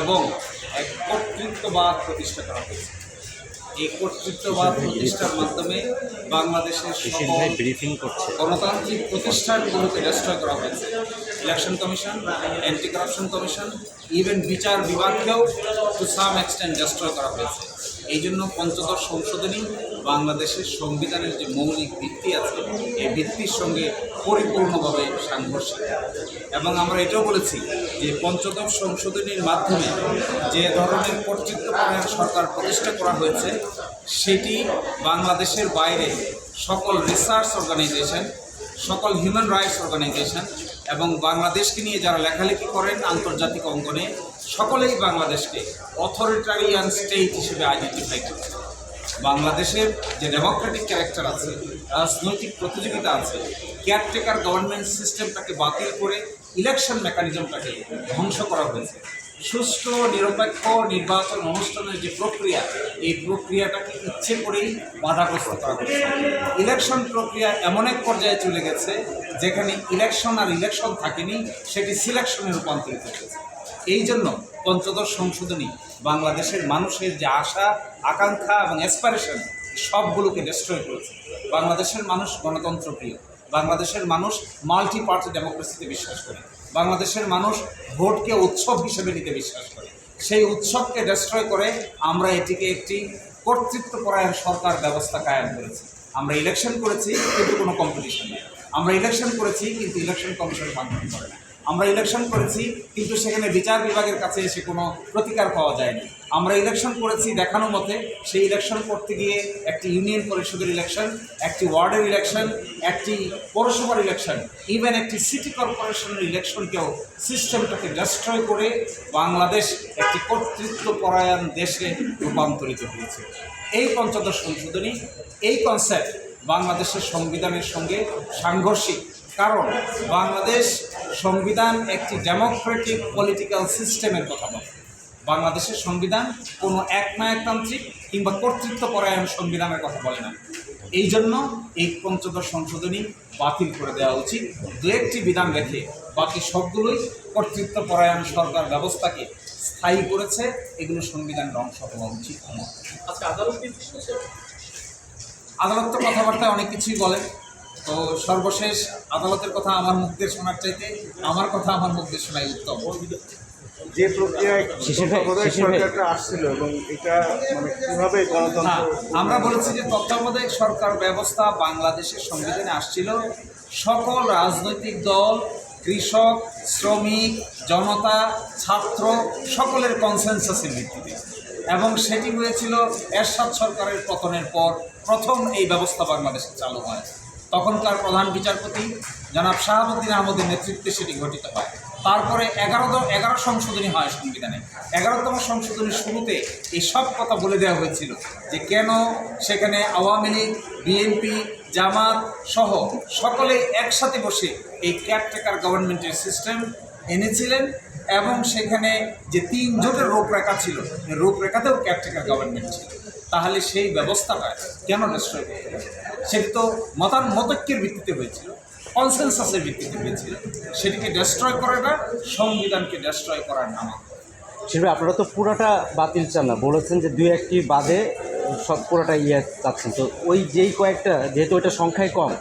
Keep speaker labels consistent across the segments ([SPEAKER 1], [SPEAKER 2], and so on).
[SPEAKER 1] এবং এক কর্তৃত্ববাদ প্রতিষ্ঠা করা হয়েছে। এই কর্তৃত্ববাদ প্রতিষ্ঠার মাধ্যমে বাংলাদেশের
[SPEAKER 2] ব্রিফিং করছে।
[SPEAKER 1] গণতান্ত্রিক প্রতিষ্ঠানগুলোকে ডিস্ট্রয় করা হয়েছে। Election commission anti corruption commission even বিচার বিভাগকেও টু সাম এক্সটেন্ট ডিস্ট্রয় করা হয়েছে। এই জন্য পঞ্চদশ সংশোধনী বাংলাদেশের সংবিধানের যে মৌলিক ভিত্তি আছে, এই ভিত্তির সঙ্গে পরিপূর্ণভাবে সাংঘর্ষিক। এবং আমরা এটাও বলেছি যে পঞ্চদশ সংশোধনীর মাধ্যমে যে ধরনের কর্তৃত্বপরায়ণ সরকার প্রতিষ্ঠা করা হয়েছে, সেটি বাংলাদেশের বাইরে সকল রিসার্চ অর্গানাইজেশন সকল হিউম্যান রাইটস অর্গানাইজেশন এবং বাংলাদেশকে নিয়ে যারা লেখালেখি করেন আন্তর্জাতিক অঙ্গনে, সকলেই বাংলাদেশকে অথরিটারিয়ান স্টেট হিসেবে আইডেন্টিফাই করছে। বাংলাদেশের যে ডেমোক্রেটিক ক্যারেক্টার আছে, রাজনৈতিক প্রতিযোগিতা আছে কেয়ারটেকার গভর্নমেন্ট সিস্টেমটাকে বাতিল করে ইলেকশন মেকানিজমটাকে ধ্বংস করা হয়েছে। সুষ্ঠু, নিরপেক্ষ নির্বাচন অনুষ্ঠানের যে প্রক্রিয়া, এই প্রক্রিয়াটাকে ইচ্ছে করেই বাধাগ্রস্ত করা হয়েছে ইলেকশন প্রক্রিয়া এমন এক পর্যায়ে চলে গেছে, যেখানে ইলেকশন আর ইলেকশন থাকেনি, সেটি সিলেকশনে রূপান্তরিত হয়েছে। এই জন্য পঞ্চদশ সংশোধনী বাংলাদেশের মানুষের যে আশা, আকাঙ্ক্ষা এবং অ্যাসপারেশন সবগুলোকে ডিস্ট্রয় করেছে। বাংলাদেশের মানুষ গণতন্ত্র প্রিয়, বাংলাদেশের মানুষ মাল্টি পার্টি ডেমোক্রেসিতে বিশ্বাস করে। বাংলাদেশের মানুষ ভোটকে উৎসব হিসেবে নিতে বিশ্বাস করে। সেই উৎসবকে ডেস্ট্রয় করে আমরা এটিকে একটি কর্তৃত্বপরায়ণ সরকার ব্যবস্থা কায়েম করেছি। আমরা ইলেকশন করেছি, কিন্তু কোনো কম্পিটিশন নেই। আমরা ইলেকশন করেছি, কিন্তু ইলেকশন কমিশন ফাংশন করে না। আমরা ইলেকশন করেছি, কিন্তু সেখানে বিচার বিভাগের কাছে এসে কোনো প্রতিকার পাওয়া যায়নি। আমরা ইলেকশন করেছি দেখানো মতে, সেই ইলেকশন করতে গিয়ে একটি ইউনিয়ন পরিষদের ইলেকশন একটি ওয়ার্ডের ইলেকশন একটি পৌরসভার ইলেকশন ইভেন একটি সিটি কর্পোরেশনের ইলেকশনকেও সিস্টেমটাকে ডিস্ট্রয় করে বাংলাদেশ একটি কর্তৃত্বপরায়ণ দেশে রূপান্তরিত হয়েছে। এই পঞ্চদশ সংশোধনী, এই কনসেপ্ট বাংলাদেশের সংবিধানের সঙ্গে সাংঘর্ষিক। কারণ বাংলাদেশ সংবিধান একটি ডেমোক্রেটিক পলিটিক্যাল সিস্টেমের কথা বলে। বাংলাদেশের সংবিধান কোনো একনায়কতান্ত্রিক কিংবা কর্তৃত্বপরায়ণ সংবিধানের কথা বলে না। এই জন্য এই পঞ্চদশ সংশোধনী বাতিল করে দেওয়া উচিত। দু একটি বিধান রেখে বাকি সবগুলোই কর্তৃত্বপরায়ণ সরকার ব্যবস্থাকে স্থায়ী করেছে এগুলো সংবিধানের অংশ হওয়া উচিত। আমার
[SPEAKER 3] আজকে আদালত?
[SPEAKER 1] আদালত তো কথাবার্তায় অনেক কিছুই বলে। তো সর্বশেষ আদালতের কথা আমার মুখ দিয়ে শোনার চাইতে আমার কথা আমার মুখ দিয়ে শোনাই উত্তম।
[SPEAKER 4] যে প্রক্রিয়ায়। সরকারটা আসছিল এবং এটা মানে কীভাবে গণতন্ত্র
[SPEAKER 1] আমরা বলেছি যে তত্ত্বাবধায়ক সরকার ব্যবস্থা বাংলাদেশের সংবিধানে আসছিল। সকল রাজনৈতিক দল কৃষক শ্রমিক জনতা ছাত্র সকলের কনসেনসাসের ভিত্তিতে। এবং সেটি হয়েছিল এরশাদ সরকারের পতনের পর প্রথম এই ব্যবস্থা বাংলাদেশে চালু হয়। তখনকার প্রধান বিচারপতি জনাব শাহাবুদ্দিন আহমদের নেতৃত্বে সেটি ঘটিত হয়। তারপরে এগারো এগারো সংশোধনী হয় সংবিধানে। এগারোতম সংশোধনীর শুরুতে এই সব কথা বলে দেওয়া হয়েছিল যে কেন সেখানে আওয়ামী লীগ, বিএনপি, জামাত সহ সকলে একসাথে বসে এই কেয়ারটেকার গভর্নমেন্টের সিস্টেম এনেছিলেন এবং সেখানে যে তিন জোটের রূপরেখা ছিল রূপরেখাতেও কেয়ারটেকার গভর্নমেন্ট ছিল। তাহলে সেই ব্যবস্থাটা কেন হবে? সেটি তো মতান মতৈক্যের ভিত্তিতে হয়েছিল কনসেনসাসের ভিত্তিতে হয়েছিল। সেটিকে ডিস্ট্রয় করাটা সংবিধানকে ডিস্ট্রয় করার নাম।
[SPEAKER 2] শিল্পী আপনারা তো পুরোটা বাতিল চান না। বলেছেন যে দুই একটি বাদে সব পুরোটা ইয়ে চাচ্ছেন। তো ওই যেই কয়েকটা যেহেতু ওইটা সংখ্যায় কম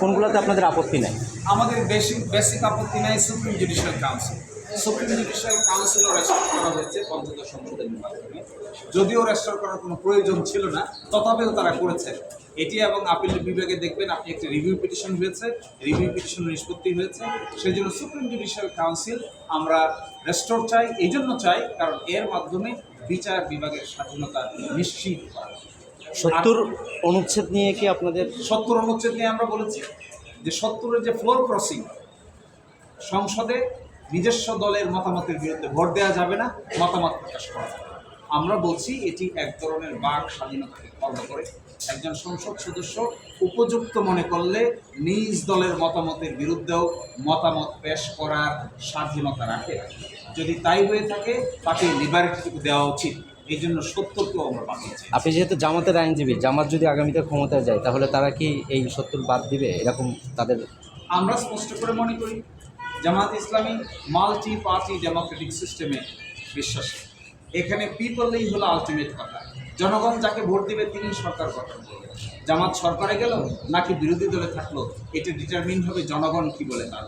[SPEAKER 2] কোনগুলোতে আপনাদের আপত্তি নেই?
[SPEAKER 1] আমাদের বেসিক বেসিক আপত্তি নাই supreme judicial council supreme judicial কাউন্সিলও restore করা হয়েছে পঞ্চদশ সংশোধনের মাধ্যমে যদিও রেস্টোর করার কোনো প্রয়োজন ছিল না তথাপিও তারা করেছে। এটি এবং আপিল বিভাগে দেখবেন আপনি একটি রিভিউ পিটিশন হয়েছে রিভিউ পিটিশন নিষ্পত্তি হয়েছে। সেই জন্য সুপ্রিম জুডিশিয়াল কাউন্সিল আমরা রেস্টোর চাই এই জন্য চাই কারণ এর মাধ্যমে বিচার বিভাগের স্বাধীনতা নিশ্চিত করা
[SPEAKER 2] সত্তর অনুচ্ছেদ নিয়ে কি আপনাদের
[SPEAKER 1] সত্তর অনুচ্ছেদ নিয়ে আমরা বলেছি যে সত্তরের যে ফ্লোর ক্রসিং সংসদে নিজস্ব দলের মতামতের বিরুদ্ধে ভোট দেওয়া যাবে না মতামত প্রকাশ করা যাবে আমরা বলছি এটি এক ধরনের বাক স্বাধীনতাকে খর্ব করে একজন সংসদ সদস্য উপযুক্ত মনে করলে নিজ দলের মতামতের বিরুদ্ধেও মতামত পেশ করার স্বাধীনতা রাখে। যদি তাই হয়ে থাকে তাকে লিবারেটিটুকু দেওয়া উচিত। এই জন্য সত্যকেও আমরা পাঠিয়েছি।
[SPEAKER 2] আপনি যেহেতু জামাতের আইনজীবী জামাত যদি আগামীতে ক্ষমতায় যায় তাহলে তারা কি এই সত্তর বাদ দিবে? এরকম তাদের
[SPEAKER 1] আমরা স্পষ্ট করে মনে করি Jamaat Islami multi party Democratic সিস্টেমে বিশ্বাসী। এখানে পিপলই হলো আলটিমেট কথা। জনগণ যাকে ভোট দেবে তিনি সরকার গঠন করবে। জামাত সরকারে গেল নাকি বিরোধী দলে থাকল, এটা ডিটারমিন হবে জনগণ কি বলে তার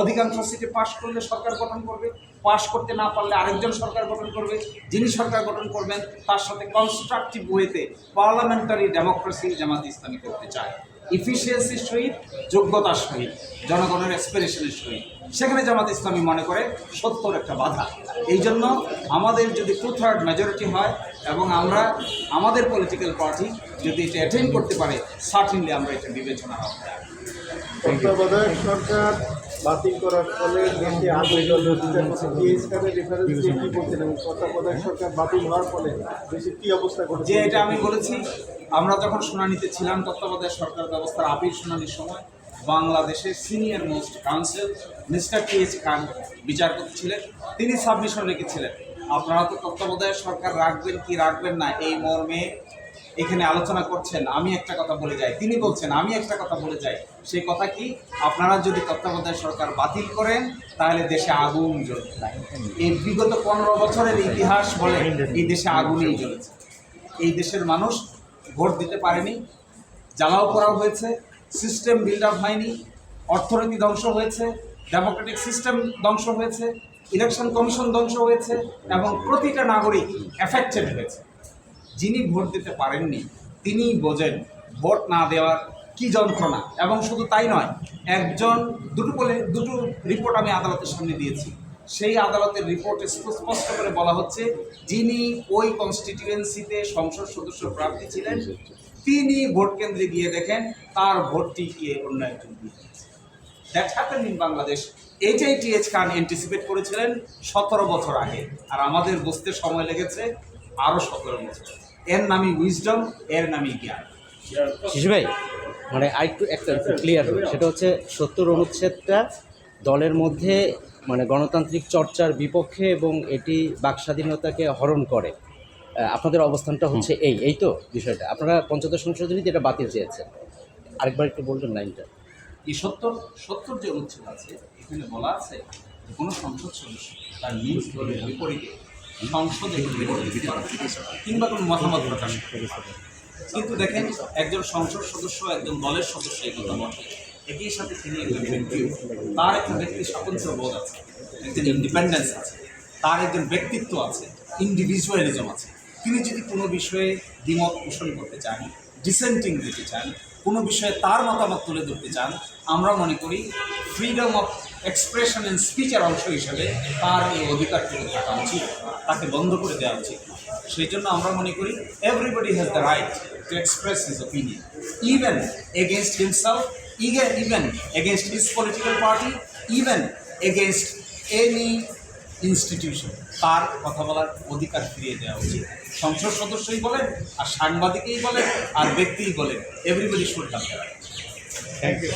[SPEAKER 1] অধিকাংশ সিটে পাশ করলে সরকার গঠন করবে পাশ করতে না পারলে আরেকজন সরকার গঠন করবে। যিনি সরকার গঠন করবেন, তার সাথে কনস্ট্রাকটিভ ওয়েতে পার্লামেন্টারি ডেমোক্রেসি জামাত ইসলামী করতে চায়। ইফিসিয়েন্সির সহিত, যোগ্যতার সহিত, জনগণের এক্সপিরেশনের সহিত। সেখানে জামাত ইসলামী মনে করে সত্যর একটা বাধা। এই জন্য আমাদের যদি টু থার্ড মেজরিটি হয় এবং আমরা, আমাদের পলিটিক্যাল পার্টি যদি এটা অ্যাটেন্ড করতে পারে সার্টিনলি আমরা এটা বিবেচনা হবে
[SPEAKER 4] সরকার বাতিল করার ফলে দেশে আন্দোলন বাতিল হওয়ার ফলে দেশে কী অবস্থা ঘটেছে?
[SPEAKER 1] যে এটা আমি বলেছি, আমরা যখন শুনানিতে ছিলাম, তত্ত্বাবধায়ক সরকার ব্যবস্থার আপিল শুনানির সময় বাংলাদেশের senior most counsel mister T H Khan বিচারপতি ছিলেন। তিনি সাবমিশন রেখেছিলেন। আপনারা তো তত্ত্বাবধায়ক সরকার রাখবেন কি রাখবেন না, এই মর্মে এখানে আলোচনা করছেন, আমি একটা কথা বলে যাই। তিনি বলছেন, আমি একটা কথা বলে যাই। সেই কথা কি? আপনারা যদি তত্ত্বাবধায়ক সরকার বাতিল করেন, তাহলে দেশে আগুন জ্বলবে। এই বিগত পনেরো বছরের ইতিহাস বলে এই দেশে আগুনই জ্বলেছে। এই দেশের মানুষ ভোট দিতে পারেনি, জ্বালাও করা হয়েছে সিস্টেম বিল্ড আপ হয়নি, অর্থনীতি ধ্বংস হয়েছে ডেমোক্রেটিক সিস্টেম ধ্বংস হয়েছে ইলেকশন কমিশন ধ্বংস হয়েছে, এবং প্রতিটা নাগরিক এফেক্টেড হয়েছে। যিনি ভোট দিতে পারেননি তিনি বোঝেন ভোট না দেওয়ার কি যন্ত্রণা। এবং শুধু তাই নয়, একজন, দুটো বলে, দুটো রিপোর্ট আমি আদালতের সামনে দিয়েছি। সেই আদালতের রিপোর্টে স্পষ্ট করে বলা হচ্ছে, যিনি ওই কনস্টিটিউয়েন্সিতে সংসদ সদস্য প্রার্থী ছিলেন, তিনি ভোট কেন্দ্রে গিয়ে দেখেন তার ভোটটি গিয়ে অন্য একজন দিয়ে। That happen Bangladesh T Khan anticipate করেছিলেন সতেরো বছর আগে। আর আমাদের বুঝতে সময় লেগেছে আরও সতেরো বছর। এর নামই উইজডম এর নামই জ্ঞান।
[SPEAKER 2] শিশু ভাই মানে আরেকটু একটা ক্লিয়ার সেটা হচ্ছে সত্তর অনুচ্ছেদটা দলের মধ্যে মানে গণতান্ত্রিক চর্চার বিপক্ষে এবং এটি বাকস্বাধীনতাকে হরণ করে। আপনাদের অবস্থানটা হচ্ছে এই এই তো বিষয়টা? আপনারা পঞ্চদশ সংশোধনীতে এটা বাতিল চেয়েছেন। আরেকবার একটু বলবেন লাইনটা।
[SPEAKER 1] এই সত্তর সত্তর যে অনুচ্ছেদ আছে এখানে বলা আছে কোনো সংসদ সদস্য তার নিজ দলের বিপরীতে সংসদে কিংবা কোনো মতামত প্রকাশ কিন্তু দেখেন, একজন সংসদ সদস্য, একজন দলের সদস্য এই কথা বলে। একই সাথে তিনি একজন ব্যক্তি। তার একটা ব্যক্তি স্বাতন্ত্র বোধ আছে। একজন ইন্ডিপেন্ডেন্স আছে। তার একজন ব্যক্তিত্ব আছে। ইন্ডিভিজুয়ালিজম আছে। তিনি যদি কোনো বিষয়ে দ্বিমত পোষণ করতে চান ডিসেন্টিং দিতে চান, কোনো বিষয়ে তার মতামত তুলে ধরতে চান, আমরা মনে করি ফ্রিডম অফ এক্সপ্রেশন অ্যান্ড স্পিচের অংশ হিসেবে তার এই অধিকারটুকু থাকা উচিত। তাকে বন্ধ করে দেওয়া উচিত। সেই জন্য আমরা মনে করি everybody has the right to express his opinion even against himself even even against his political party even against any institution তার কথা বলার অধিকার ফিরিয়ে দেওয়া উচিত। সংসদ সদস্যই বলেন আর সাংবাদিকেই বলেন আর ব্যক্তিই বলেন everybody should have the right
[SPEAKER 4] thank you